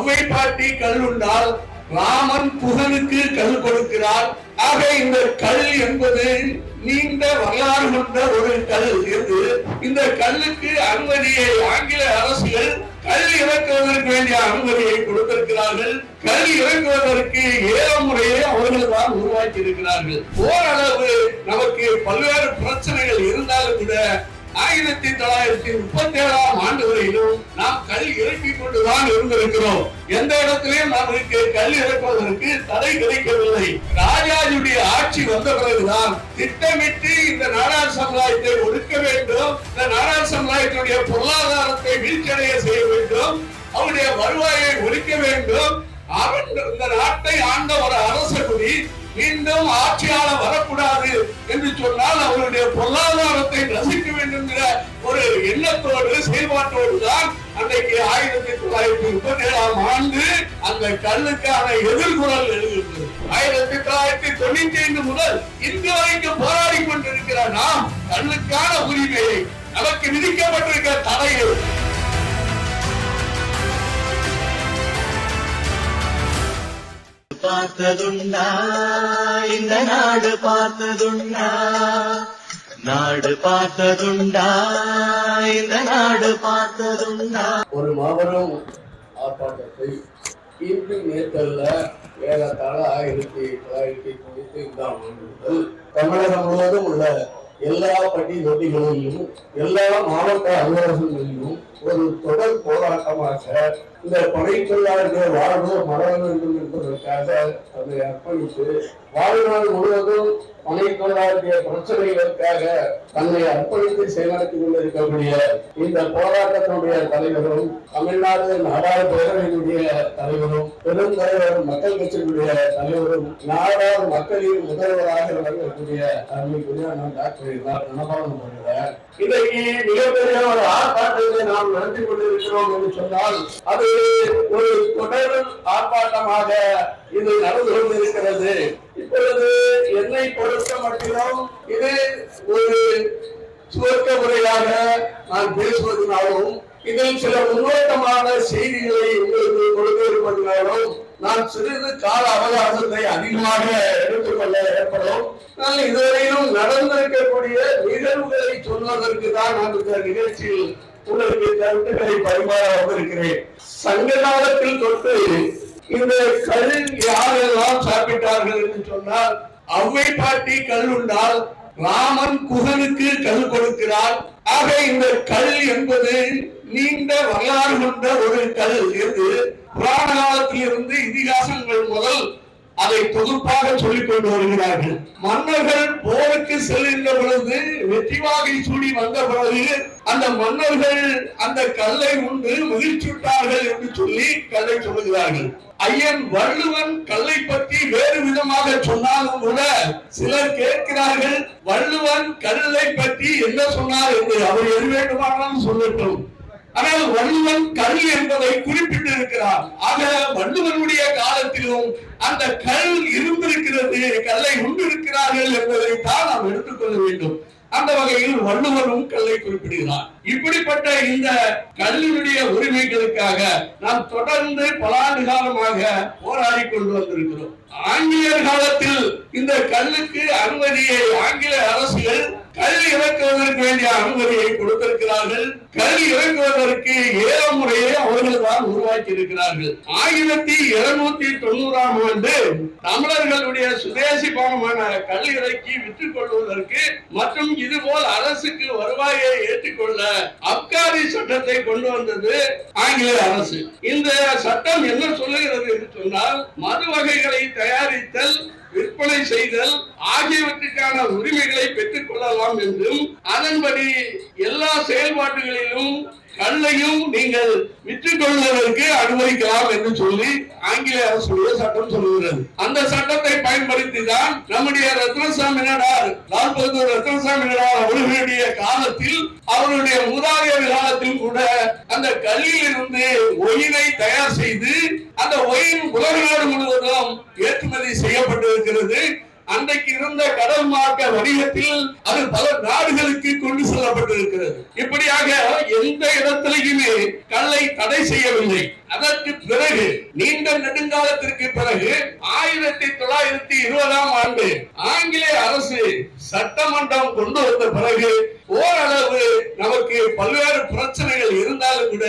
அவ்வை பாட்டி கல்லுண்டால் ராமன் புகழுக்கு கல் கொடுக்கிறார் ஆக இந்த கல் என்பது நீண்ட வரலாறு கொண்ட ஒரு கல். இது இந்த கல்லுக்கு அனுமதியை ஆங்கில அரசுகள் கல் இறக்குவதற்கு வேண்டிய அனுமதியை கொடுத்திருக்கிறார்கள். கல் இறக்குவதற்கு ஏல முறையை அவர்கள் தான் உருவாக்கி இருக்கிறார்கள் ஓரளவு நமக்கு பல்வேறு பிரச்சனைகள் இருந்தாலும் கூட ஆயிரத்தி தொள்ளாயிரத்தி முப்பத்தி ஏழாம் ஆண்டு வரையிலும் நாம் கல் இறக்கிக் கொண்டுதான் இருந்திருக்கிறோம். எந்த இடத்திலையும் நமக்கு கல் இறக்குவதற்கு தடை கிடைக்கவில்லை. ராஜாஜியுடைய ஆட்சி வந்த பிறகுதான் திட்டமிட்டு இந்த நாடார் சமுதாயத்தை ஒடுக்க வேண்டும். இந்த நாடார் சமுதாயத்தினுடைய பொருளாதாரத்தை வீழ்ச்சியடைய செய்ய வேண்டும். அவருடைய வருவாயை ஒழிக்க வேண்டும். அவன் இந்த நாட்டை ஆண்ட ஒரு அரசகுடி மீண்டும் ஆட்சியாளர் வரக்கூடாது என்று சொன்னால் அவருடைய பொருளாதாரத்தை ரசிக்க வேண்டும் என்கிற ஒரு எண்ணத்தோடு செயல்பாட்டோடு தான் அன்றைக்கு ஆயிரத்தி தொள்ளாயிரத்தி முப்பத்தி ஏழாம் ஆண்டு அந்த கல்லுக்கான எதிர்குரல் எழுதுகிறது ஆயிரத்தி தொள்ளாயிரத்தி தொண்ணூத்தி ஐந்து முதல் இன்று வரைக்கும் போராடி கொண்டிருக்கிற நாம் கல்லுக்கான உரிமையை நமக்கு விதிக்கப்பட்டிருக்கிற தடையை பார்த்ததுண்டா இந்த நாடு பார்த்ததுண்டா நாடு பார்த்ததுண்டா இந்த நாடு பார்த்ததுண்டா. ஒரு மாபெரும் ஆர்ப்பாட்டத்தை ஈவினிங் நேற்றல்ல ஏறத்தாழ ஆயிரத்தி தொள்ளாயிரத்தி தொண்ணூத்தி ஐந்தாம் ஆண்டு தமிழகம் முழுவதும் உள்ள எல்லா பட்டி தொட்டிகளிலும் எல்லா மாவட்ட அலுவலகங்களிலும் ஒரு தொடர் போராட்டமாக இந்த பனை தொழிலாளர்கள் வாழ்வு மலர வேண்டும் என்பதற்காக அதை அர்ப்பணித்து வாழ்நாள் முழுவதும் படை பிரச்சனைகளுக்காக தன்னை அர்ப்பணித்து செயல்படுத்தி கொண்டிருக்கக்கூடிய இந்த போராட்டத்தினுடைய தலைவரும் தமிழ்நாடு நாடாளு பேரவையினுடைய தலைவரும் பெருந்தலைவர் மக்கள் கட்சியினுடைய தலைவரும் நாடாளு மக்களின் முதல்வராக விளங்கக்கூடிய அருமைக்குரிய நான் டாக்டர் மனபாலம் பண்ணுகிறேன் இன்றைக்கு மிகப்பெரிய ஒரு ஆர்ப்பாட்டத்தை நாம் நடத்தி கொண்டிருக்கிறோம் என்று சொன்னால் அது ஒரு தொடர் ஆர்ப்பாட்டமாக இது நடந்து கொண்டிருக்கிறது. இப்பொழுது என்னை பொறுத்த மட்டிலும் இது ஒரு சுருக்க முறையாக நான் பேசுவதனாலும் இதில் சில முன்னோட்டமான செய்திகளை உங்களுக்கு கொடுக்க இருப்பதனாலும் நான் சிறிது கால அவகாசத்தை அதிகமாக எடுத்துக்கொள்ள ஏற்படும். நான் இதுவரையிலும் நடந்திருக்கக்கூடிய நிகழ்வுகளை சொல்வதற்கு தான் நான் இந்த நிகழ்ச்சியில் உங்களுக்கு கருத்துக்களை பரிமாற வந்திருக்கிறேன். சங்க காலத்தில் தொட்டு இந்த கல் யாரெல்லாம் சாப்பிட்டார்கள் என்று சொன்னால் அவ்வை பாட்டி கல் உண்டால் ராமன் குகனுக்கு கல் கொடுக்கிறார். ஆக இந்த கல் என்பது நீண்ட வரலாறு கொண்ட ஒரு கல். என்று புராண காலத்திலிருந்து இதிகாசங்கள் முதல் அதை தொகுப்பாக சொல்லிக் கொண்டு வருகிறார்கள். மன்னர்கள் போருக்கு செல்கின்ற பொழுது வெற்றிவாகை சூடி வந்த பிறகு அந்த மன்னர்கள் அந்த கல்லை உண்டு மகிழ்ச்சியுட்டார்கள் என்று சொல்லி கல்லை சொல்லுகிறார்கள். ஐயன் வள்ளுவன் கல்லை பற்றி வேறு விதமாக சொன்னாலும் கூட சிலர் கேட்கிறார்கள் வள்ளுவன் கல்லை பற்றி என்ன சொன்னார்? என்று அவர் எது வேண்டுமானாலும் சொல்லட்டும். ஆனால் வள்ளுவன் கல் என்பதை குறிப்பிட்டிருக்கிறார். ஆக வள்ளுவனுடைய காலத்திலும் அந்த கல் இருந்திருக்கிறது கல்லை உண்டிருக்கிறார்கள் என்பதை தான் நாம் எடுத்துக்கொள்ள வேண்டும். அந்த வகையில் வள்ளுவரும் கல்லை குறிப்பிடுகிறார். இப்படிப்பட்ட இந்த கல்லினுடைய உரிமைகளுக்காக நாம் தொடர்ந்து பல ஆண்டு காலமாக போராடி கொண்டு வந்திருக்கிறோம். ஆங்கிலேயர் காலத்தில் இந்த கல்லுக்கு அனுமதியை ஆங்கில அரசுகள் கல் இறக்குவதற்கு வேண்டிய அனுமதியை கொடுத்திருக்கிறார்கள். கல் இறக்குவதற்கு ஏல முறையை அவர்கள் தான் உருவாக்கி இருக்கிறார்கள் ஆயிரத்தி இருநூத்தி தொண்ணூறாம் ஆண்டு தமிழர்களுடைய சுதேசி பானமான கல் இறக்கி விற்றுக் கொள்வதற்கு மற்றும் இதுபோல் அரசுக்கு வருவாயை ஏற்றுக்கொள்ள அப்காரி சட்டத்தை கொண்டு வந்தது ஆங்கில அரசு. இந்த சட்டம் என்ன சொல்லுகிறது என்று சொன்னால் மது வகைகளை தயாரித்தல் விற்பனை செய்தல் ஆகியவற்றுக்கான உரிமைகளை பெற்றுக் கொள்ளலாம் என்றும் அதன்படி எல்லா செயல்பாடுகளிலும் கல்லையும் நீங்கள் விற்றுக் கொள்வதற்கு அனுமதிக்கலாம் என்று சொல்லி ஆங்கில அரசுடைய சட்டம் சொல்லுகிறது. அந்த சட்டத்தை பயன்படுத்தி தான் நம்முடைய ரத்னசாமி நடார் லால் பகதூர் ரத்னசாமி நடார் அவர்களுடைய காலத்தில் அவருடைய மூதாதையர் காலத்தில் கூட அந்த கல்லில் இருந்து ஒயினை தயார் செய்து அந்த ஒயின் உலக நாடு முழுவதும் ஏற்றுமதி செய்யப்பட்டிருக்கிறது. அன்றைக்கு இருந்த கடல் மார்க்க வணிகத்தில் அது பல நாடுகளுக்கு கொண்டு செல்லப்பட்டிருக்கிறது. இப்படியாக எந்த இடத்திலையுமே கல்லை தடை செய்யவில்லை. அதற்கு பிறகு நீண்ட நெடுங்காலத்திற்கு பிறகு ஆயிரத்தி தொள்ளாயிரத்தி இருபதாம் ஆண்டு ஆங்கிலேய அரசு சட்டமன்றம் கொண்டு வந்த பிறகு ஓரளவு நமக்கு பல்வேறு பிரச்சனைகள் இருந்தாலும் கூட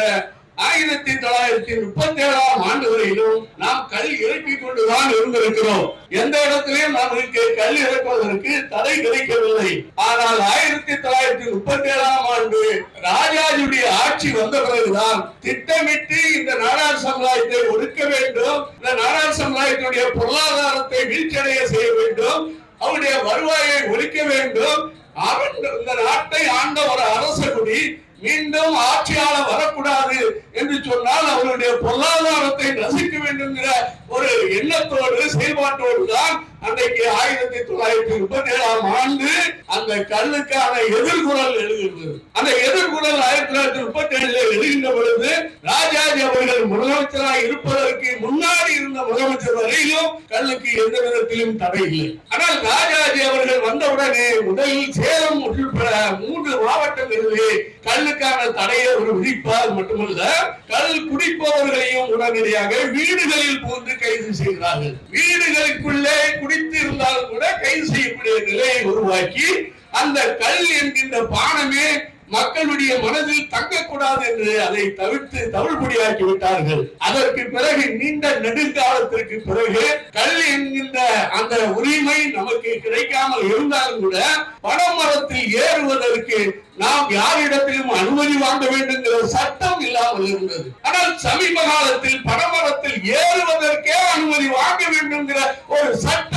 ஆயிரத்தி தொள்ளாயிரத்தி முப்பத்தி ஏழாம் ஆண்டு வரையிலும் நாம் கல் இறக்கிக் கொண்டுதான் இருந்திருக்கிறோம். எந்த இடத்திலையும் நமக்கு கல் இறக்குவதற்கு தடை கிடைக்கவில்லை. ஆனால் ஆயிரத்தி தொள்ளாயிரத்தி முப்பத்தி ஏழாம் ஆண்டு ராஜாஜியுடைய ஆட்சி வந்த பிறகுதான் திட்டமிட்டு இந்த நாடார் சமுதாயத்தை ஒடுக்க வேண்டும். இந்த நாடார் சமுதாயத்துடைய பொருளாதாரத்தை வீழ்ச்சியடைய செய்ய வேண்டும். அவருடைய வருவாயை ஒழிக்க வேண்டும். அவன் இந்த நாட்டை ஆண்ட ஒரு அரச குடி மீண்டும் ஆட்சியாளர் வரக்கூடாது என்று சொன்னால் அவருடைய பொருளாதாரத்தை நசிக்க வேண்டும் என்கிற ஒரு எண்ணத்தோடு செயல்பாட்டோடு தான் அன்றைக்கு ஆயிரத்தி தொள்ளாயிரத்தி முப்பத்தி ஏழாம் ஆண்டு அந்த கல்லுக்கான எதிர்குரல் எழுகின்றது அந்த எதிர்குரல் ஆயிரத்தி தொள்ளாயிரத்தி முப்பத்தி ஏழுல எழுகின்ற பொழுது ராஜாஜி அவர்கள் முதலமைச்சராக இருப்பதற்கு முன்னாடி இருந்த முதலமைச்சர் வரையிலும் கல்லுக்கு எந்த விதத்திலும் தடை இல்லை ஆனால் ராஜாஜி அவர்கள் வந்தவுடனே முதலில் சேலம் உட்பட மூன்று மாவட்டங்களிலே கல்லுக்கான தடையை ஒரு விதிப்பால் மட்டுமல்ல கல் குடிப்பவர்களையும் உடனடியாக வீடுகளில் போன்று கைது செய்கிறார்கள். வீடுகளுக்குள்ளே குடித்து இருந்தாலும் கூட கைது செய்யக்கூடிய நிலையை உருவாக்கி அந்த கல் என்கின்ற பானமே மக்களுடைய மனதில் தங்கக்கூடாது என்று அதை தவிர்த்து தவிழ்படியாக்கி விட்டார்கள். அதற்கு பிறகு நீண்ட நெடுங்காலத்திற்கு பிறகு கல் என்கின்ற அந்த உரிமை நமக்கு கிடைக்காமல் இருந்தாலும் கூட பனமரத்தில் ஏறுவதற்கு நாம் யாரிடத்திலும் அனுமதி வாங்க வேண்டும் சட்டம் இல்லாமல் இருந்தது. ஆனால் சமீப காலத்தில் பனமரத்தில் ஏறுவதற்கே அனுமதி வாங்க வேண்டும் ஒரு சட்டம்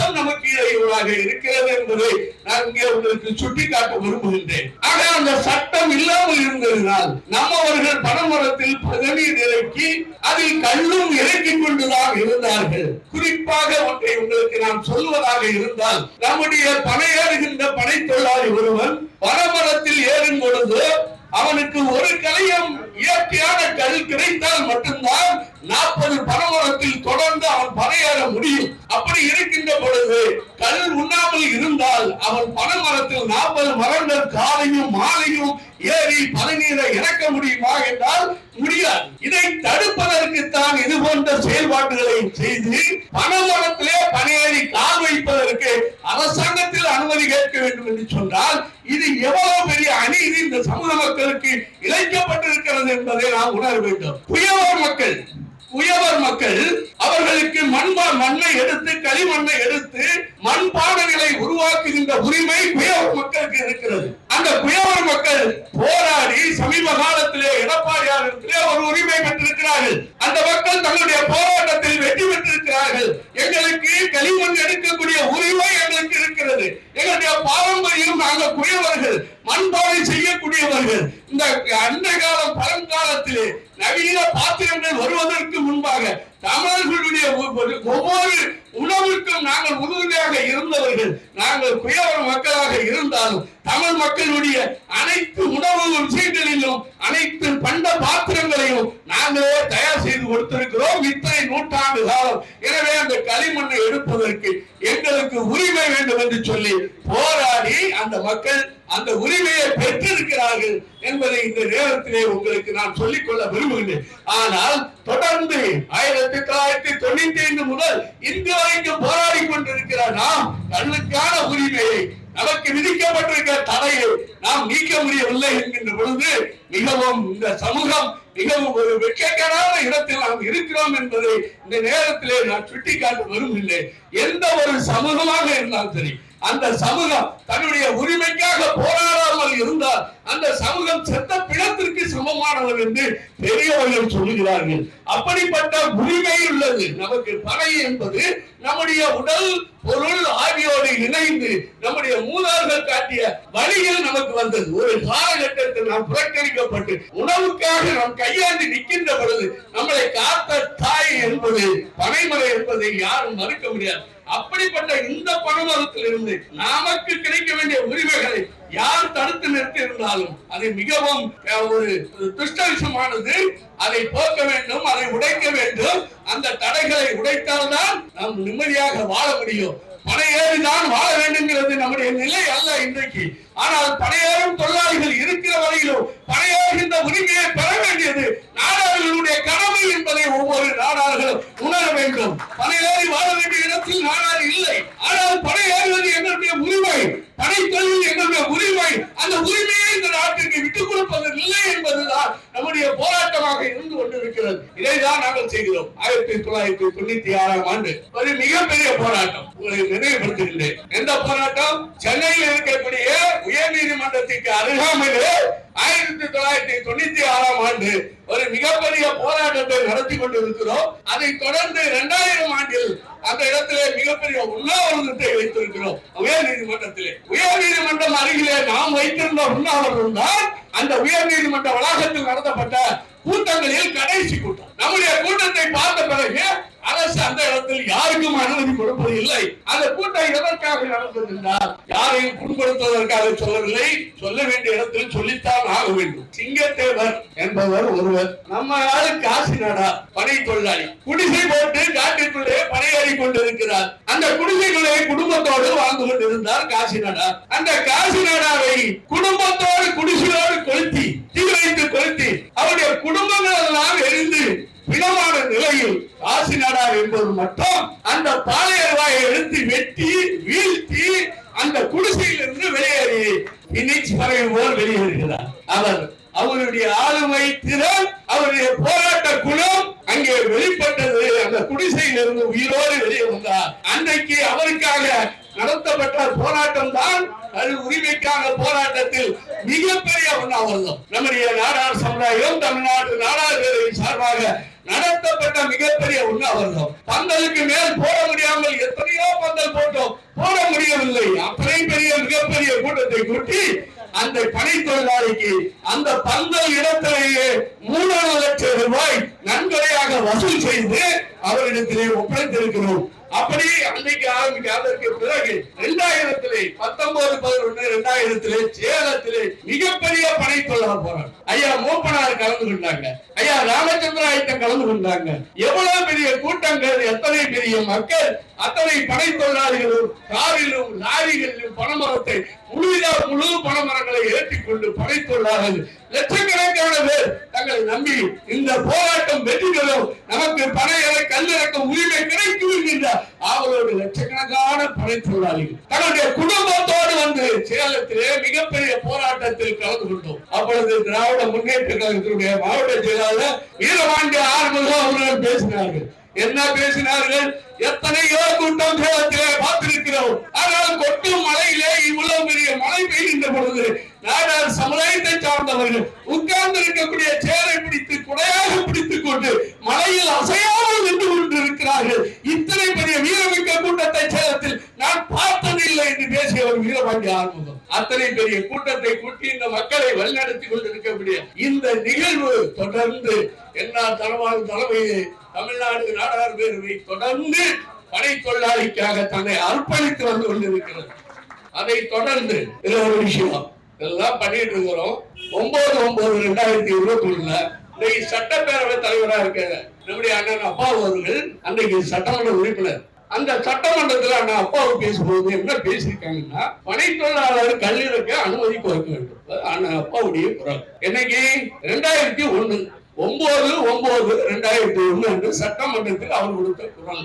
நமக்கு இருக்கிறது என்பதை நான் இங்கே உங்களுக்கு சுட்டிக்காட்ட விரும்புகின்றேன். ஆனால் அந்த சட்டம் இல்லாமல் இருந்ததினால் நம்மவர்கள் பனமரத்தில் பதவி நிலைக்கு அதில் கல்லும் இறக்கிக் கொண்டுதான் இருந்தார்கள். குறிப்பாக ஒன்றை உங்களுக்கு நான் சொல்வதாக இருந்தால் நம்முடைய பனையேறுகின்ற பனை தொழிலாளி ஒருவன் பனமரத்தில் ஏறும் பொழுது அவனுக்கு ஒரு கலையம் இயற்கையான கல் கிடைத்தால் மட்டும்தான் நாற்பது பனமரத்தில் தொடர்ந்து அவன் பனையேற முடியும். அப்படி இருக்கின்ற பொழுது கல் உண்ணாமல் இருந்தால் அவன் பனமரத்தில் நாற்பது மரங்கள் காலையும் மாலையும் ஏறி பதநீரை இறக்க முடியுமா என்றால் முடியாது. இதை தடுப்பதற்குத்தான் இது போன்ற செயல்பாடுகளை செய்து பனமரத்திலே கால் வைப்பதற்கு அரசாங்கத்தில் அனுமதி கேட்க வேண்டும் என்று சொன்னால் இது எவ்வளவு பெரிய அநீதி இந்த சமூக மக்களுக்கு இழைக்கப்பட்டிருக்கிறது என்பதை நாம் உணர வேண்டும். குயவர் மக்கள் உயவர் மக்கள் அவர்களுக்கு மண்பா மண்ணை எடுத்து களிமண்ணை எடுத்து மண்பானைகளை உருவாக்குகின்ற உரிமை உயவர் மக்களுக்கு இருக்கிறது. அந்த குயவர் மக்கள் போராடி சமீப காலத்திலே எடப்பாடியார் ஒரு உரிமை பெற்றிருக்கிறார்கள். அந்த மக்கள் தங்களுடைய போராட்டத்தில் வெற்றி பெற்றிருக்கிறார்கள். எங்களுக்கு களிமண் எடுக்கக்கூடிய உரிமை எங்களுக்கு இருக்கிறது. எங்களுடைய பாரம்பரியம் நாங்கள் குயவர்கள் மண்பானை செய்யக்கூடியவர்கள். இந்த அன்றைய காலம் பழங்காலத்திலே நவீன பாத்திரங்கள் வருவதற்கு முன்பாக தமிழர்களுடைய ஒவ்வொரு உணவுக்கும் நாங்கள் உறுதுணையாக இருந்தவர்கள் நாங்கள் குயவர் மக்களாக இருந்தாலும் தமிழ் மக்களுடைய அனைத்து உணவு விஷயங்களிலும் அனைத்து பண்ட பாத்திரங்களையும் நாங்களே தயார் செய்து கொடுத்திருக்கிறோம் இத்தனை நூற்றாண்டு காலம். எனவே அந்த களிமண்ணை எடுப்பதற்கு எங்களுக்கு உரிமை வேண்டும் என்று சொல்லி போராடி அந்த மக்கள் அந்த உரிமையை பெற்றிருக்கிறார்கள் என்பதை இந்த நேரத்திலே உங்களுக்கு நான் சொல்லிக் கொள்ள விரும்புகிறேன். ஆனால் தொடர்ந்து ஆயிரத்தி தொள்ளாயிரத்தி தொண்ணூத்தி ஐந்து முதல் இன்று வரைக்கும் போராடி கொண்டிருக்கிற நாம் கண்ணுக்கான உரிமையை நமக்கு விதிக்கப்பட்டிருக்கிற தடையை நாம் நீக்க முடியவில்லை என்கின்ற பொழுது மிகவும் இந்த சமூகம் மிகவும் ஒரு வெட்கக்கடான இடத்தில் நாம் இருக்கிறோம் என்பதை இந்த நேரத்திலே நான் சுட்டிக்காட்ட விரும்புகின்றேன் எந்த ஒரு சமூகமாக இருந்தாலும் சரி அந்த சமூகம் தன்னுடைய உரிமைக்காக போராடாமல் இருந்தால் அந்த சமூகம் செத்த பிணத்திற்கு சமமானவர் என்று பெரியவர்கள் சொல்லுகிறார்கள். அப்படிப்பட்ட உரிமை உள்ளது. நமக்கு பனை என்பது நம்முடைய உடல் பொருள் ஆகியோடு இணைந்து நம்முடைய மூதார்கள் காட்டிய வழியில் நமக்கு வந்தது. ஒரு காலகட்டத்தில் நாம் புறக்கணிக்கப்பட்டு உணவுக்காக நாம் கையாண்டு நிற்கின்ற பொழுது நம்மளை காத்த தாய் என்பது பனைமலை என்பதை யாரும் மறுக்க முடியாது. அப்படிப்பட்ட இந்த பணமரத்தில் இருந்து நமக்கு கிடைக்க வேண்டிய உரிமைகளை யார் தடுத்து நிறுத்தி இருந்தாலும் அது மிகவும் அஹ், ஒரு ஒரு துஷ்ட விஷயமானது அதை போக்க வேண்டும் அதை உடைக்க வேண்டும். அந்த தடைகளை உடைத்தால்தான் நாம் நிம்மதியாக வாழ முடியும். பணையேறிதான் வாழ வேண்டுங்கிறது நம்முடைய நிலை அல்ல இன்றைக்கு. ஆனால் பணையேறும் தொழிலாளிகள் இருக்கிற வரையிலும் பணையேறுகின்ற உரிமையை பெற வேண்டியது நாடார்களுடைய கடமை என்பதை ஒவ்வொரு நாடார்களும் உணர வேண்டும். பணையேறி வாழ வேண்டிய இடத்தில் நாடார் இல்லை. ஆனால் பணையேறுவது எங்களுடைய உரிமை. படை தொழில் எங்களுடைய உரிமை. அந்த உரிமையை இந்த நாட்டிற்கு விட்டுக் கொடுப்பது இல்லை என்பதுதான் நம்முடைய போராட்டமாக இருந்து கொண்டிருக்கிறது. இதைதான் நாங்கள் செய்கிறோம். ஆயிரத்தி தொள்ளாயிரத்தி தொண்ணூத்தி ஆறாம் ஆண்டு ஒரு மிகப்பெரிய போராட்டம். உங்களை நினைவுபடுத்துகின்றேன். எந்த போராட்டம்? சென்னையில் இருக்கக்கூடிய உயர் நீதிமன்றத்திற்கு அருகாமையிலே ஆயிரத்தி தொள்ளாயிரத்தி தொண்ணூத்தி ஆறாம் ஆண்டு ஒரு மிகப்பெரிய போராட்டத்தை நடத்தி கொண்டிருக்கிறோம். அதை தொடர்ந்து இரண்டாயிரம் ஆண்டில் அந்த இடத்திலே மிகப்பெரிய உண்ணாவிரதத்தை வைத்திருக்கிறோம். உயர் நீதிமன்றத்திலே உயர் நீதிமன்றம் அருகிலே நாம் வைத்திருந்த உண்ணாவிரதம் தான் அந்த உயர் நீதிமன்ற வளாகத்தில் நடத்தப்பட்ட கூட்டங்களில் கடைசி கூட்டம். நம்முடைய கூட்டத்தை பார்த்த பிறகு அரசு அந்த இடத்தில் யாருக்கும் அனுமதி கொடுப்பது இல்லை. அந்த கூட்டம் எதற்காக நடந்தது என்றால் யாரையும் புண்படுத்துவதற்காக சொல்லவில்லை. சொல்ல வேண்டிய இடத்தில் சொல்லித்தான் ஆக வேண்டும். சிங்கத்தேவர் என்பவர் ஒருவர் நம்ம யாரு காசி நாடா பனை தொழிலாளி. குடிசை போட்டு காட்டிற்குள்ளே பணியாறி கொண்டிருக்கிறார். அந்த குடிசைகளை குடும்பத்தோடு வாழ்ந்து கொண்டிருந்தார் காசி நாடா அந்த காசி நாடாவை குடும்பத்தோடு குடிசையோடு கொளுத்தி தீ வைத்து கொளுத்தி அவருடைய குடும்பங்கள் எல்லாம் எரிந்து பிணமான நிலையில் காசி நாடார் என்பது மட்டும் அந்த பாளையர்வாயை எடுத்து வெட்டி வீழ்த்தி அந்த குடிசையிலிருந்து வெளியேறி இன்னைக்கு பறையும் போல் வெளியேறுகிறார். அவர் அவருடைய ஆளுமை திறன் அவருடைய போராட்ட குணம் அங்கே வெளிப்பட்டது. அந்த குடிசையிலிருந்து உயிரோடு வெளியே வந்தார். அன்றைக்கு அவருக்காக நடத்தப்பட்ட போராட்டம் தான் அது உரிமைக்கான போராட்டத்தில் மிகப்பெரிய உண்ணாவிரதம் நம்முடைய நாடார் சமுதாயம் தமிழ்நாட்டு நாடார் சார்பாக நடத்தப்பட்ட மிகப்பெரிய உண்ணாவிரதம். பந்தலுக்கு மேல் போட முடியாமல் எத்தனையோ பந்தல் போட்டோம். போட முடியவில்லை. அத்தனை பெரிய மிகப்பெரிய கூட்டத்தை கூட்டி அந்த பணி தொழிலாளிக்கு அந்த பந்தல் இடத்திலேயே மூணு லட்சம் ரூபாய் நன்கொடையாக வசூல் செய்து அவரிடத்திலே ஒப்படைத்திருக்கிறோம். அப்படி அன்னைக்கு ஆரம்பிக்க அதற்கு பிறகு இரண்டாயிரத்திலே பத்தொன்பது பதினொன்று இரண்டாயிரத்திலே சேலத்திலே மிகப்பெரிய படை தொழிலாளர் போறாங்க ஐயா மூப்பனார் கலந்து கொண்டாங்க. ஐயா ராமச்சந்திர ஐட்டம் கலந்து கொண்டாங்க. எவ்வளவு பெரிய கூட்டங்கள் எத்தனை பெரிய மக்கள் அத்தனை படை தொழிலாளிகளும் காரிலும் லாரிகளிலும் பணமரத்தை முழுதா முழு பணமரங்களை ஏற்றிக் கொண்டு தொழிலாளர்கள் லட்சக்கணக்கான பேர் தங்களை நம்பி இந்த போராட்டம் வெற்றி பெறும். நமக்கு படையலை கல்லிறக்க உரிமை கிடைக்கும் என்கின்ற அவரோடு லட்சக்கணக்கான படை தொழிலாளிகள் தங்களுடைய குடும்பத்தோடு வந்து சேலத்திலே மிகப்பெரிய போராட்டத்தில் கலந்து கொண்டோம். அப்பொழுது திராவிட முன்னேற்ற கழகத்தினுடைய மாவட்ட செயலாளர் வீரபாண்டிய ஆறுமுகம் அவர்கள் பேசினார்கள். என்ன பேசினார்கள்? எத்தனையோ கூட்டம் சேலத்திலே பார்த்திருக்கிறோம். ஆனால் கொட்டும் மழையிலே இவ்வளவு பெரிய மழை பெய்கின்ற பொழுது நாடார் சமுதாயத்தை சார்ந்தவர்கள் உட்கார்ந்து இருக்கக்கூடிய சேரை பிடித்து குடையாக பிடித்துக் கொண்டு மழையில் அசையாமல் நின்று கொண்டிருக்கிறார்கள். இத்தனை பெரிய வீரமிக்க கூட்டத்தை சேலத்தில் நான் பார்த்ததில்லை என்று பேசியவர் வீரபாண்டி ஆர்வம் அத்தனை பெரிய கூட்டத்தை கூட்டி இந்த மக்களை வழிநடத்தி கொண்டிருக்கக்கூடிய இந்த நிகழ்வு தொடர்ந்து என்ன தரமான தலைமையை தமிழ்நாடு நாடார் பேரவை தொடர்ந்து படை தொழிலாளிக்காக தன்னை அர்ப்பணித்து வந்து கொண்டிருக்கிறது. அதை தொடர்ந்து ஒரு விஷயம். இதெல்லாம் பண்ணிட்டு இருக்கிறோம். ஒன்பது ஒன்பது ரெண்டாயிரத்தி இருபத்தி ஒண்ணுல இன்னைக்கு சட்டப்பேரவை தலைவரா இருக்க நம்முடைய அண்ணன் அப்பா அவர்கள் அன்றைக்கு சட்டமன்ற உறுப்பினர். அந்த சட்டமன்றத்தில் அந்த அப்பாவை பேசும்போது என்ன பேசியிருக்காங்கன்னா பனை தொழிலாளர் கல்லிறக்க அனுமதி கொடுக்க வேண்டும். அந்த அப்பாவுடைய குரல். என்னைக்கு? ரெண்டாயிரத்தி ஒண்ணு. ஒன்பது ஒன்பது ரெண்டாயிரத்தி ஒண்ணு என்று சட்டமன்றத்தில் அவர் கொடுத்த குரல்.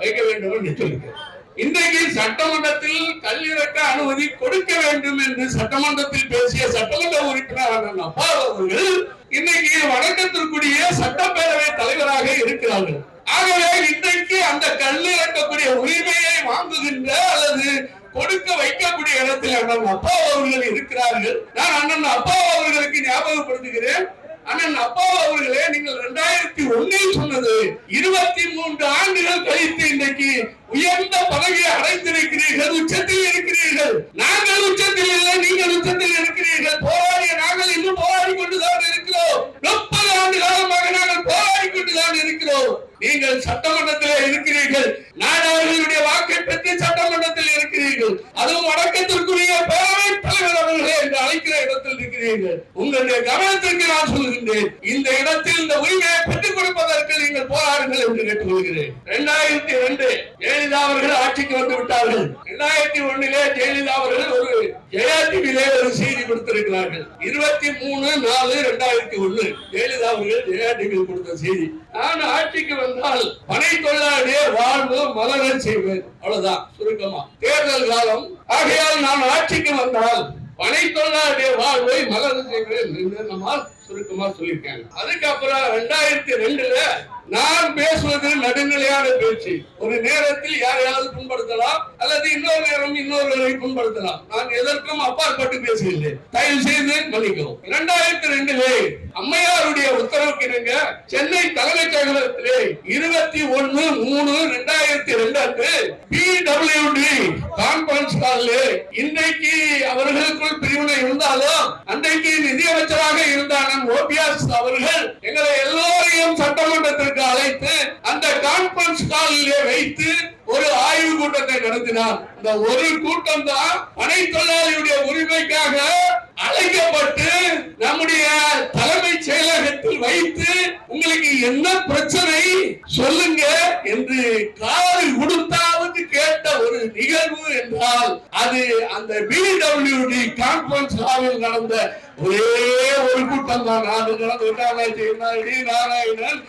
வைக்க வேண்டும் என்று சொல்லியிருக்கிறார் இன்றைக்கு சட்டமன்றத்தில் கல்லிறக்க அனுமதி கொடுக்க வேண்டும் என்று சட்டமன்றத்தில் பேசிய சட்டமன்ற உறுப்பினர் அப்பா அவர்கள் இன்னைக்கு வணக்கத்திற்குரிய சட்டப்பேரவை தலைவராக இருக்கிறார்கள். ஆகவே இன்றைக்கு அந்த கல்லிறக்கக்கூடிய உரிமையை வாங்குகின்ற அல்லது கொடுக்க வைக்கக்கூடிய இடத்தில் அண்ணன் அப்பா அவர்கள் இருக்கிறார்கள். நான் அண்ணன் அப்பா அவர்களுக்கு ஞாபகப்படுத்துகிறேன். அண்ணன் அப்பா அவர்களே நீங்கள் இரண்டாயிரத்தி ஒன்னில் சொன்னது இருபத்தி மூன்று ஆண்டுகள் கழித்து இன்றைக்கு உயர்ந்த பதவியை அடைந்திருக்கிறீர்கள். உச்ச இருக்கிறீர்கள் நாங்கள் உச்சத்தில் இல்லை நீங்கள் உச்சத்தில் இருக்கிறீர்கள் போராடிய நாங்கள் இன்னும் போராடி கொண்டுதான் இருக்கிறோம் முப்பது ஆண்டு காலமாக நாங்கள் போராடி கொண்டுதான் இருக்கிறோம் நீங்கள் சட்டமன்றத்தில் இருக்கிறீர்கள் நாடாளுடைய வாக்கை பெற்று சட்டமன்றத்தில் இருக்கிறீர்கள் அதுவும் வணக்கத்திற்குரிய பேரவை தலைவர் அவர்களே என்று அழைக்கிற இடத்தில் இருக்கிறீர்கள் உங்களுடைய கவனத்திற்கு நான் சொல்கின்றேன் இந்த இந்த இடத்தில் இந்த உரிமையை பெற்றுக் கொடுப்பதற்கு நீங்கள் போராடுங்கள் என்று கேட்டுக்கொள்கிறேன் இரண்டாயிரத்தி ரெண்டு ஜெயலலிதா அவர்கள் ஆட்சிக்கு வந்து விட்டார்கள் இரண்டாயிரத்தி ஒண்ணிலே ஜெயலலிதா அவர்கள் ஒரு ஜெயா டிவிலே ஒரு செய்தி கொடுத்திருக்கிறார்கள் இருபத்தி மூணு நாலு இரண்டாயிரத்தி ஒண்ணு ஜெயலலிதா அவர்கள் கொடுத்த செய்தி. நான் ஆட்சிக்கு வந்தால் பனை தொழிலாளியே வாழ்வு மலர செய்வேன். அவ்வளவுதான். சுருக்கமா. தேர்தல் காலம். ஆகையால் நான் ஆட்சிக்கு வந்தால் பனை தொழிலாளிய வாழ்வை மலர செய்வேன் என்று நம்மால் சுருக்கமா சொல்லியிருக்காங்க. அதுக்கப்புறம் ரெண்டாயிரத்தி ரெண்டுல நான் பேசுவது நடுநிலையான பேச்சு. ஒரு நேரத்தில் யாரையாவது புண்படுத்தலாம் அல்லது இன்னொரு நேரம் இன்னொருவரை புண்படுத்தலாம். நான் எதற்கும் அப்பாற்பட்டு பேசுகிறேன் தயவு செய்து மன்னிக்கவும். இரண்டாயிரத்தி ரெண்டிலே அம்மையாருடைய உத்தரவுக்கிணங்க சென்னை தலைமைச் செயலகத்திலே இருபத்தி ஒன்னு மூணு ரெண்டாயிரத்தி ரெண்டு அன்று பி டபிள்யூ டி கான்பரன்ஸ் காலில் இன்றைக்கு அவர்களுக்குள் பிரிவினை இருந்தாலும் அன்றைக்கு நிதியமைச்சராக இருந்த அண்ணன் ஓபிஎஸ் அவர்கள் எங்களை எல்லோரையும் சட்டமன்றத்திற்கு அழைத்து அந்த கான்பரன்ஸ் காலிலே வைத்து ஒரு ஆய்வு கூட்டத்தை நடத்தினார். இந்த ஒரு கூட்டம் தான் பனை தொழிலாளியுடைய உரிமைக்காக அழைக்கப்பட்டு நம்முடைய தலைமைச் செயலகத்தில் வைத்து உங்களுக்கு என்ன பிரச்சனை சொல்லுங்க என்று காது கொடுத்தால் ஒரு நிகழ்வு என்றால் அது அந்த பிடபிள்யூடி கான்பரன்ஸ் ஹாலில் நடந்த ஒரே ஒரு கூட்டம் தான் அது நடந்து விட்டாங்க நாராயணன்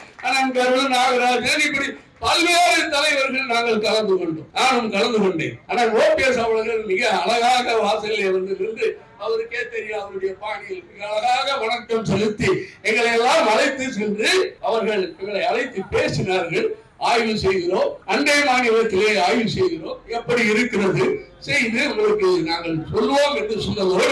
நாகராஜன் இப்படி பல்வேறு தலைவர்கள் நாங்கள் கலந்து கொண்டோம். நானும் கலந்து கொண்டேன். ஆனால் ஓபிஎஸ் அவர்கள் மிக அழகாக வாசலில் வந்து நின்று அவருக்கே தெரியும் அவருடைய பாணியில் மிக அழகாக வணக்கம் செலுத்தி எங்களை எல்லாம் அழைத்து சென்று அவர்கள் எங்களை அழைத்து பேசினார்கள். ஆய்வு செய்கிறோம். அண்டை மாநிலத்திலே ஆய்வு செய்கிறோம். எப்படி இருக்கிறது? செய்து உங்களுக்கு நாங்கள் சொல்லுவோம் என்று சொன்னதோடு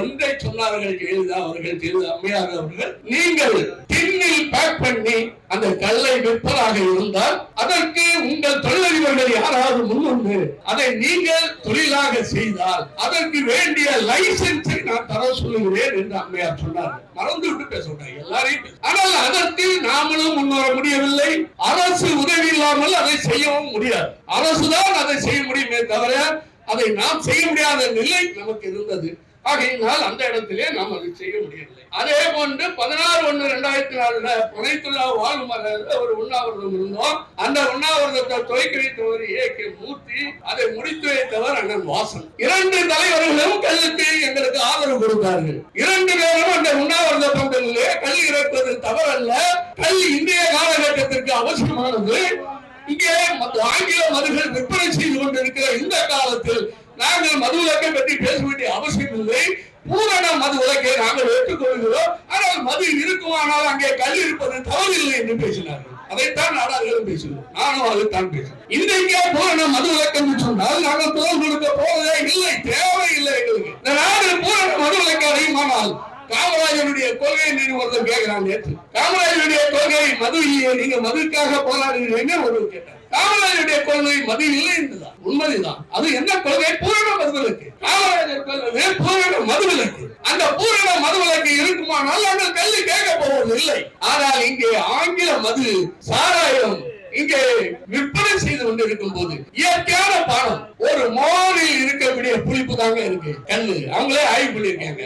ஒன்றை சொன்னார்கள் எழுதா அவர்கள் ஜெயலலிதா அம்மையார் அவர்கள் நீங்கள் டின்னில் பேக் பண்ணி அந்த கல்லை விற்பதாக இருந்தால் அதற்கு உங்கள் தொழிலதிபர்கள் யாராவது முன்வந்து அதை நீங்கள் தொழிலாக செய்தால் அதற்கு வேண்டிய லைசன்ஸை நான் தர சொல்லுகிறேன் என்று அம்மையார் சொன்னார். மறந்து விட்டு பேச எல்லாரையும் ஆனால் அதற்கு நாமளும் முன்வர முடியவில்லை. அரசு உதவி இல்லாமல் அதை செய்யவும் முடியாது. அரசுதான் அதை செய்ய முடியுமே தவிர அதை நாம் செய்ய முடியாத நிலை நமக்கு இருந்தது. ஆகையினால் அந்த இடத்திலே நாம் அதை செய்ய முடியவில்லை. அதே போன்று பதினாறு ஒண்ணு ரெண்டாயிரத்தி நாலுல புனைத்துள்ளா வாழ்மர ஒரு உண்ணாவிரதம் இருந்தோம். அந்த உண்ணாவிரதத்தை துவக்கி வைத்தவர் ஏ கே மூர்த்தி அதை முடித்து வைத்தவர் அண்ணன் வாசன். இரண்டு தலைவர்களும் கல்லுக்கு எங்களுக்கு ஆதரவு கொடுத்தார்கள். இரண்டு பேரும் அந்த உண்ணாவிரத பந்தலிலே கல் இறப்பது தவறல்ல. கல் இந்திய காலகட்டத்திற்கு அவசியமானது. இங்கே மத்த- ஆங்கில மதுகள் விற்பனை செய்து கொண்டிருக்கிற இந்த காலத்தில் நாங்கள் மது விலக்கை பற்றி பேச வேண்டிய அவசியம் இல்லை. பூரண மது விலக்கை நாங்கள் ஏற்றுக்கொள்கிறோம். ஆனால் மது இருக்குமானால் அங்கே கல் இருப்பது இல்லை என்று பேசினார்கள். அதைத்தான் நாடார்களும் பேசுகிறோம். நானும் அதைத்தான் பேசுகிறேன். இன்றைக்கே பூரண மது விலக்கம் சொன்னால் நாங்கள் தோல் கொடுக்க போவதே இல்லை. தேவை இல்லை எங்களுக்கு. இந்த நாடு பூரண மது விலக்கு அடையுமானால் காமராஜனுடைய கொள்கையை நீங்க ஒருத்தர் கேட்கிறாங்க நேற்று. காமராஜனுடைய கொள்கை மது இல்லையே நீங்க மதுக்காக போராடுகிறீங்க ஒருவர் கேட்டார். காமராஜருடைய கொள்கை மது இல்லை என்றுதான் உண்மைதான். அது என்ன கொள்கை? பூரண மதுவிலக்கு. காமராஜர் கொள்கை பூரண மதுவிலக்கு. அந்த பூரண மதுவிலக்கு இருக்குமானால் நாங்கள் கல்வி கேட்க போவது இல்லை ஆனால் இங்கே ஆங்கில மது சாராயம் இங்கே விற்பனை செய்து கொண்டிருக்கும் போது இயற்கையான பானம் ஒரு மோரில் இருக்கக்கூடிய புளிப்பு தாங்க இருக்கு. கல்லு. அவங்களே ஆய்வு பண்ணிருக்காங்க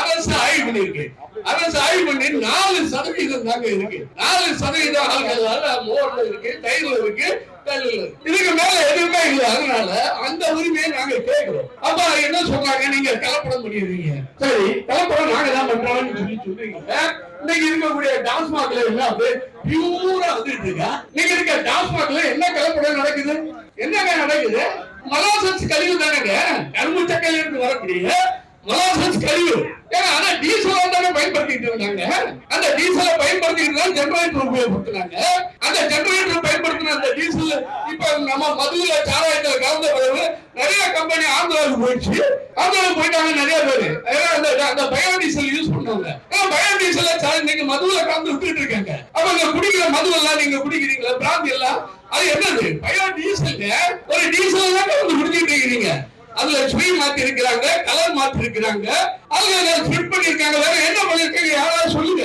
அரசு ஆய்வு பண்ணிருக்கு அரசு ஆய்வு பண்ணி நாலு சதவீதம் தாங்க இருக்கு. நாலு சதவீதம் ஆள்கள் மோர்ல இருக்கு தயிர்ல இருக்கு இருக்கு. இதுக்கு மேல எதுவுமே இல்லை. அதனால அந்த உரிமையை நாங்க கேட்கிறோம். அப்ப என்ன சொல்றாங்க? நீங்க கலப்படம் பண்ணிடுறீங்க. சரி கலப்படம் நாங்க தான் பண்றோம்னு சொல்லி சொல்றீங்க. இன்னைக்கு இருக்கக்கூடிய டாஸ்மாக்ல என்ன அப்படியே பியூரா வந்துட்டு இருக்கா? நீங்க இருக்க டாஸ்மாக்ல என்ன கலப்படம் நடக்குது? என்னங்க நடக்குது? மலாசஸ் கழிவு தானங்க. கரும்பு சக்கையில இருந்து வரக்கூடிய மலாசஸ் கழிவு ஏன்னா ஆனா டீசல் தானே பயன்படுத்திட்டு இருந்தாங்க அந்த டீசலை பயன்படுத்திட்டு தான் ஜெனரேட்டர் உபயோகப்படுத்தினாங்க அந்த ஜெனரேட்டர் பயன்படுத்தின அந்த டீசல் இப்ப நம்ம மதுவில சாராயத்துல கலந்த பிறகு நிறைய கம்பெனி ஆந்திராவுக்கு போயிடுச்சு. ஆந்திராவுக்கு போயிட்டாங்க நிறைய பேரு. ஏன்னா அந்த அந்த பயோடீசல் யூஸ் பண்ணாங்க பயோடீசல் நீங்க மதுவில கலந்து விட்டுட்டு இருக்காங்க. அவங்க குடிக்கிற மது எல்லாம் நீங்க குடிக்கிறீங்களா? பிராந்தி எல்லாம்? அது என்னது? பயோடீசல் ஒரு டீசல் தான் கலந்து குடிச்சிட்டு இருக்கிறீங்க. அதுல ஸ்வீட் மாத்தி இருக்கிறாங்க கலர் மாத்தி இருக்கிறாங்க அதுல ஃபிட் பண்ணிருக்காங்க வேற என்ன பண்ணிருக்காங்க யாராவது சொல்லுங்க.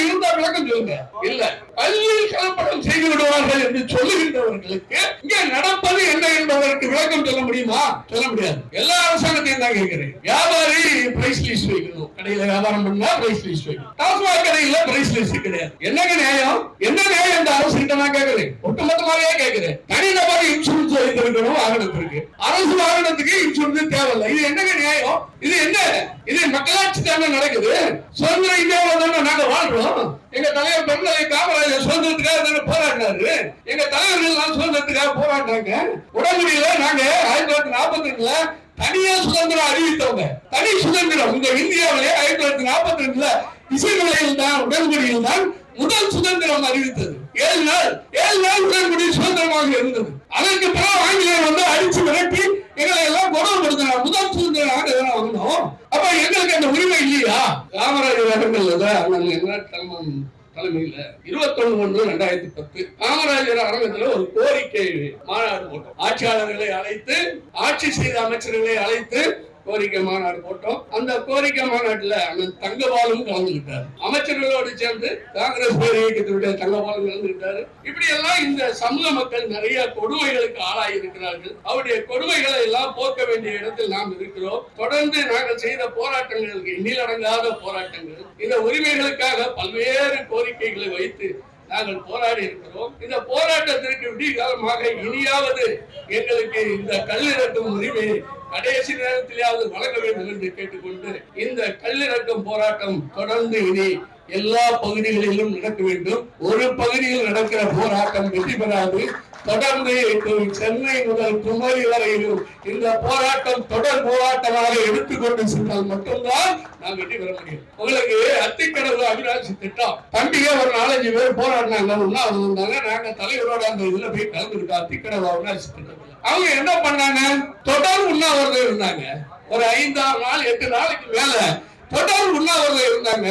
இருந்தா விளக்கம் சொல்லுங்க. இல்ல. பள்ளியில் கலப்படம் செய்து விடுவார்கள் என்று சொல்லுகின்றவர்களுக்கு இங்கே நடப்பது என்ன என்பதற்கு விளக்கம் சொல்ல முடியுமா? சொல்ல முடியாது. எல்லா அரசாங்கத்தையும் தான் கேட்கிறேன். வியாபாரி பிரைஸ் லிஸ்ட் வைக்கணும். கடையில வியாபாரம் பண்ணா பிரைஸ் லிஸ்ட் வைக்கணும். டாஸ்மாக் கடையில பிரைஸ் லிஸ்ட் கிடையாது. என்னங்க நியாயம்? என்ன நியாயம் இந்த அரசு கிட்ட நான் கேட்கிறேன். ஒட்டுமொத்தமாகவே கேட்கிறேன். தனிநபர் இன்சூரன்ஸ் வைத்திருக்கணும் வாகனத்திற்கு அரசு வாகனத்துக்கு இன்சூரன்ஸ் தேவையில்லை. இது என்னங்க நியாயம்? இது என்ன? இது மக்களாட்சி தானே நடக்குது. சுதந்திர இந்தியாவில் தானே நாங்க வாழ்றோம். எங்க தலைவர் பெண்களை காமராஜர் சுதந்திரத்துக்காக போராடினாரு எங்க தலைவர்கள் எல்லாம் சுதந்திரத்துக்காக போராடினாங்க உடனடியில நாங்க ஆயிரத்தி தொள்ளாயிரத்தி நாற்பத்தி ரெண்டுல தனியா சுதந்திரம் அறிவித்தவங்க. தனி சுதந்திரம். இந்த இந்தியாவிலே ஆயிரத்தி தொள்ளாயிரத்தி நாற்பத்தி ரெண்டுல இசைநிலையில் தான் உடன்படியில் தான் முதல் சுதந்திரம் அறிவித்தது. ஏழு நாள் ஏழு நாள் உடன்படி சுதந்திரமாக இருந்தது. அதற்கு பிறகு ஆங்கிலேயர் வந்து அடிச்சு விரட்டி எங்களை எல்லாம் குணப்படுத்தினார் முதல் சுதந்திரம் நாங்க வந்தோம். வாங்கினோம் அப்ப எங்களுக்கு அந்த உரிமை இல்லையா காமராஜர் அரங்கல்ல தான் அண்ணன் என்ன தலைமன் தலைமையில இருபத்தொன்னு ஒன்று ரெண்டாயிரத்தி பத்து காமராஜர் அரங்கத்துல ஒரு கோரிக்கை மாநாடு போட்டோம் ஆட்சியாளர்களை அழைத்து ஆட்சி செய்த அமைச்சர்களை அழைத்து கோரிக்கை மாநாடு போட்டோம். அந்த கோரிக்கை மாநாட்டுல அண்ணன் தங்கபாலும் கலந்துகிட்டார் அமைச்சர்களோடு சேர்ந்து காங்கிரஸ் பேர் இயக்கத்தினுடைய தங்கபாலும் கலந்துகிட்டாரு இப்படி எல்லாம் இந்த சமூக மக்கள் நிறைய கொடுமைகளுக்கு ஆளாகி இருக்கிறார்கள். அவருடைய கொடுமைகளை எல்லாம் போக்க வேண்டிய இடத்தில் நாம் இருக்கிறோம். தொடர்ந்து நாங்கள் செய்த போராட்டங்களுக்கு எண்ணிலடங்காத போராட்டங்கள். இந்த உரிமைகளுக்காக பல்வேறு கோரிக்கைகளை வைத்து நாங்கள் போராடி இருக்கிறோம். இந்த போராட்டத்திற்கு விடிய காலமாக இனியாவது எங்களுக்கு இந்த கல்லிறக்கும் உரிமை கடைசி நேரத்திலேயாவது வழங்க வேண்டும் என்று கேட்டுக்கொண்டு இந்த கல்லிறக்கும் போராட்டம் தொடர்ந்து இனி எல்லா பகுதிகளிலும் நடக்க வேண்டும். ஒரு பகுதியில் நடக்கிற போராட்டம் வெற்றி பெறாது. தொடர்ந்து சென்னை முதல் குமரி வரையிலும் இந்த போராட்டம் தொடர் போராட்டமாக எடுத்துக்கொண்டு சென்றால் மட்டும்தான் நாம் வெற்றி பெற முடியும். உங்களுக்கு அத்திக்கடவு அபிராட்சி திட்டம். பண்டிகை ஒரு நாலஞ்சு பேர் போராடினாங்க. உண்ணாவிரதம் இருந்தாங்க நாங்க தலைவரோட அந்த இதுல போய் கலந்துருக்கோம் அத்திக்கடவு அபிராட்சி திட்டம். அவங்க என்ன பண்ணாங்க? தொடர் உண்ணாவிரதம் இருந்தாங்க. ஒரு ஐந்தாறு நாள் எட்டு நாளைக்கு மேல தொடர் உண்ணாவிரதம் இருந்தாங்க.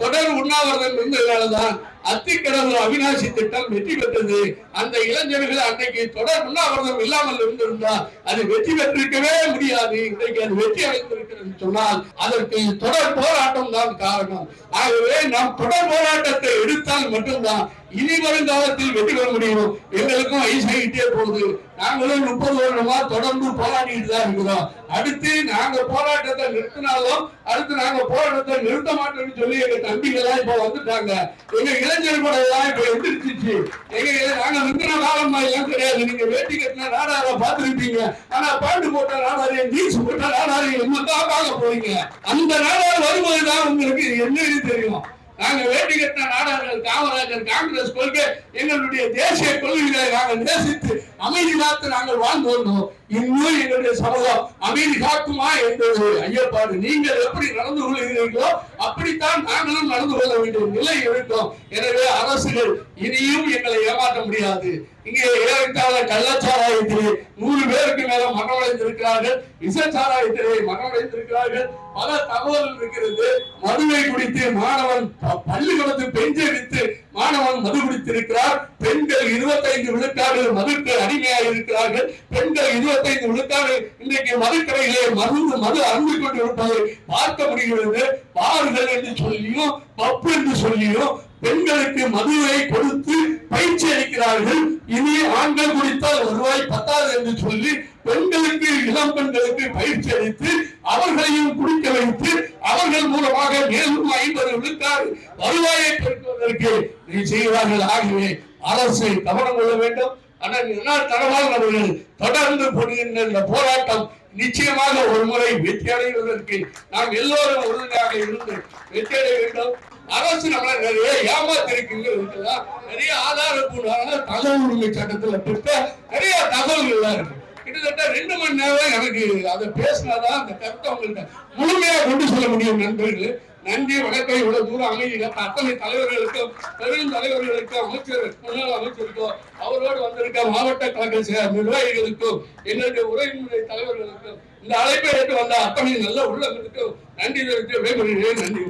தொடர் உண்ணாவிரதம் இருந்ததுனாலதான் அத்திக்கடவு அவினாசி திட்டம் வெற்றி பெற்றது. அந்த இளைஞர்கள் அன்னைக்கு தொடர்ந்து அவர்கள் இல்லாமல் இருந்திருந்தா அது வெற்றி பெற்றிருக்கவே முடியாது. இன்றைக்கு அது வெற்றி அடைந்திருக்கிறது சொன்னால் அதற்கு தொடர் போராட்டம் தான் காரணம். ஆகவே நாம் தொடர் போராட்டத்தை எடுத்தால் மட்டும்தான் இனி வரும் காலத்தில் வெற்றி பெற முடியும். எங்களுக்கும் வயசாகிட்டே போகுது. நாங்களும் முப்பது வருடமா தொடர்ந்து போராடிட்டு தான் இருக்கிறோம். அடுத்து நாங்க போராட்டத்தை நிறுத்தினாலும் அடுத்து நாங்க போராட்டத்தை நிறுத்த மாட்டோம்னு சொல்லி எங்க தம்பிகள் எல்லாம் இப்ப வந்துட்டாங்க. எங்க இளைஞர்கள் கூட எல்லாம் இப்ப எந்திரிச்சிச்சு. எங்க நாங்க நிறுத்தின காலம் எல்லாம் கிடையாது. நீங்க வேட்டி கட்டின நாடார பாத்துருப்பீங்க ஆனா பாட்டு போட்ட நாடாரையும் ஜீன்ஸ் போட்ட நாடாரையும் என்னதான் பார்க்க போறீங்க? அந்த நாடார் வரும்போதுதான் உங்களுக்கு இது தெரியும்? நாங்க வேட்டி கட்டின நாடார்கள் காமராஜர் காங்கிரஸ் கொள்கை எங்களுடைய தேசிய கொள்கைகளை நாங்கள் நேசித்து அமைதி காத்து நாங்கள் வாழ்ந்து வந்தோம். இன்னும் எங்களுடைய சமூகம் அமைதி காக்குமா என்பது ஐயப்பாடு. நீங்கள் எப்படி நடந்து கொள்கிறீர்களோ அப்படித்தான் நாங்களும் நடந்து கொள்ள வேண்டிய நிலை இருக்கும் எனவே அரசுகள் இனியும் எங்களை ஏமாற்ற முடியாது. இங்கே ஏறத்தாழ கள்ளச்சாராயத்திலே நூறு பேருக்கு மேல மரணமடைந்திருக்கிறார்கள் விசச்சாராயத்திலே மரணமடைந்திருக்கிறார்கள் பல தகவல் இருக்கிறது. மதுவை குடித்து மாணவன் பள்ளி பள்ளிக்கூடத்து பெஞ்சை வித்து மாணவன் மது குடித்திருக்கிறார். பெண்கள் இருபத்தைந்து விழுக்காடு மதுக்கு அடிமையாக இருக்கிறார்கள். பெண்கள் இருபத்தைந்து விழுக்காடு இன்றைக்கு மதுக்கடையிலே மது மது அருந்து கொண்டு இருப்பதை பார்க்க முடிகிறது. பார்கள் என்று சொல்லியும் பப்பு என்று சொல்லியும் பெண்களுக்கு மதுவை கொடுத்து பயிற்சி அளிக்கிறார்கள். இனி ஆண்கள் குடித்தால் வருவாய் பத்தாது என்று சொல்லி பெண்களுக்கு இளம் பெண்களுக்கு பயிற்சி அளித்து அவர்களையும் குடிக்க வைத்து அவர்கள் மூலமாக மேலும் ஐம்பது விழுக்காடு வருவாயை பெருக்குவதற்கு நீ செய்கிறார்கள் ஆகவே அரசு கவனம் கொள்ள வேண்டும். ஆனால் என்ன அவர்கள் தொடர்ந்து போடுகின்ற இந்த போராட்டம் நிச்சயமாக ஒரு முறை வெற்றி அடைவதற்கு நாம் எல்லோரும் உறுதியாக இருந்து வெற்றி அடைய வேண்டும். அரசு நம்மள நிறைய ஏமாத்திருக்குங்கிறது நிறைய ஆதாரப்பூர்வமான தகவல் உரிமை சட்டத்துல பெற்ற நிறைய தகவல்கள் இருக்கு. கிட்டத்தட்ட ரெண்டு மணி நேரம் எனக்கு அதை பேசினாதான் அந்த கருத்தை உங்கள்கிட்ட முழுமையா கொண்டு சொல்ல முடியும் நண்பர்கள். நன்றி வணக்கம். இவ்வளவு தூரம் அமைதி அத்தனை தலைவர்களுக்கும் பெரும் தலைவர்களுக்கும் அமைச்சர் முன்னாள் அமைச்சருக்கும் அவரோடு வந்திருக்க மாவட்ட கழக நிர்வாகிகளுக்கும் என்னுடைய உரைமுறை தலைவர்களுக்கும் இந்த அழைப்பை ஏற்று வந்த அத்தனை நல்ல உள்ளங்களுக்கும் நன்றி தெரிவித்து விடைபெறுகிறேன். நன்றி.